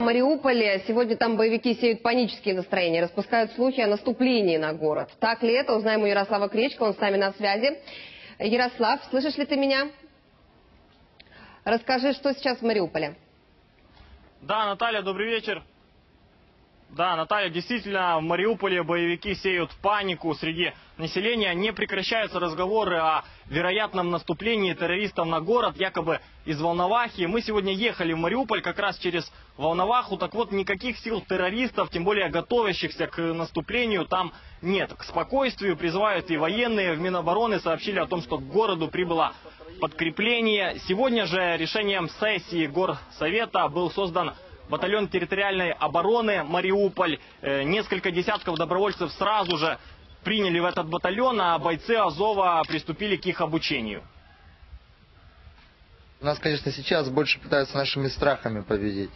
Мариуполе сегодня там боевики сеют панические настроения, распускают слухи о наступлении на город. Так ли это? Узнаем у Ярослава Кречка, он с нами на связи. Ярослав, слышишь ли ты меня? Расскажи, что сейчас в Мариуполе. Да, Наталья, добрый вечер. Да, Наталья, действительно, в Мариуполе боевики сеют панику среди населения. Не прекращаются разговоры о вероятном наступлении террористов на город, якобы из Волновахи. Мы сегодня ехали в Мариуполь как раз через Волноваху. Так вот, никаких сил террористов, тем более готовящихся к наступлению, там нет. К спокойствию призывают и военные. В Минобороны сообщили о том, что к городу прибыло подкрепление. Сегодня же решением сессии Горсовета был создан батальон территориальной обороны Мариуполь. Э, Несколько десятков добровольцев сразу же приняли в этот батальон, а бойцы Азова приступили к их обучению. Нас, конечно, сейчас больше пытаются нашими страхами победить.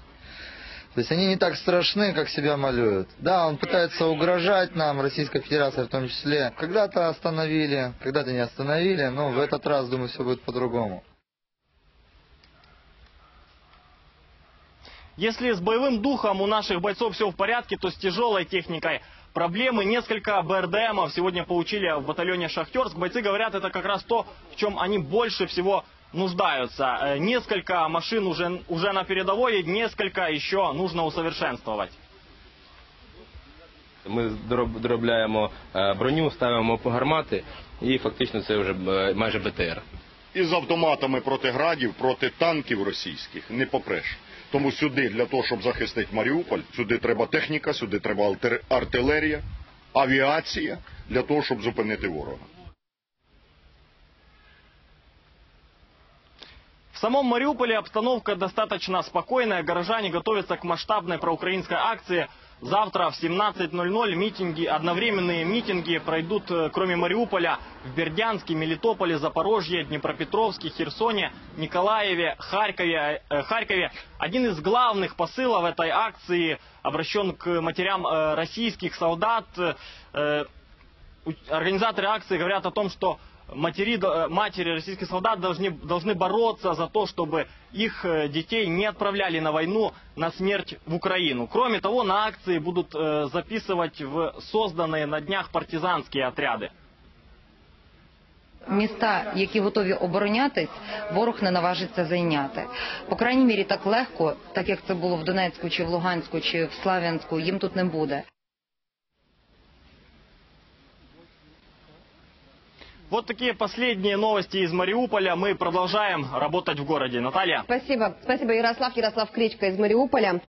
То есть они не так страшны, как себя малюют. Да, он пытается угрожать нам, Российская Федерация в том числе. Когда-то остановили, когда-то не остановили, но в этот раз, думаю, все будет по-другому. Если с боевым духом у наших бойцов все в порядке, то с тяжелой техникой проблемы. Несколько БРДМов сегодня получили в батальоне «Шахтерск». Бойцы говорят, это как раз то, в чем они больше всего нуждаются. Э, Несколько машин уже, уже на передовой, несколько еще нужно усовершенствовать. Дороб- доробляємо е, броню, ставимо по гармати і фактично це вже е, майже БТР. Із автоматами проти градів, проти танків російських не попреш. Тому сюди, для того, щоб захистити Маріуполь, сюди треба техніка, сюди треба артилерія, авіація, для того, щоб зупинити ворога. Самом Мариуполе обстановка достаточно спокойная. Горожане готовятся к масштабной проукраинской акции. Завтра в 17.00 митинги, одновременные митинги пройдут, э, кроме Мариуполя, в Бердянске, Мелитополе, Запорожье, Днепропетровске, Херсоне, Николаеве, Харькове. э, Харькове. Один из главных посылов этой акции обращен к матерям э, российских солдат. Организаторы акции говорят о том, что матери, э, матери российских солдат должны, должны бороться за то, чтобы их э, детей не отправляли на войну, на смерть в Украину. Кроме того, на акции будут э, записывать в созданные на днях партизанские отряды. Міста, які готові оборонятись, ворог не наважиться зайняти. По крайній мірі, так легко, так як це було в Донецьку, чи в Луганську, чи в Славянську, їм тут не буде. Вот такие последние новости из Мариуполя. Мы продолжаем работать в городе. Наталья. Спасибо. Спасибо, Ярослав. Ярослав Кречка из Мариуполя.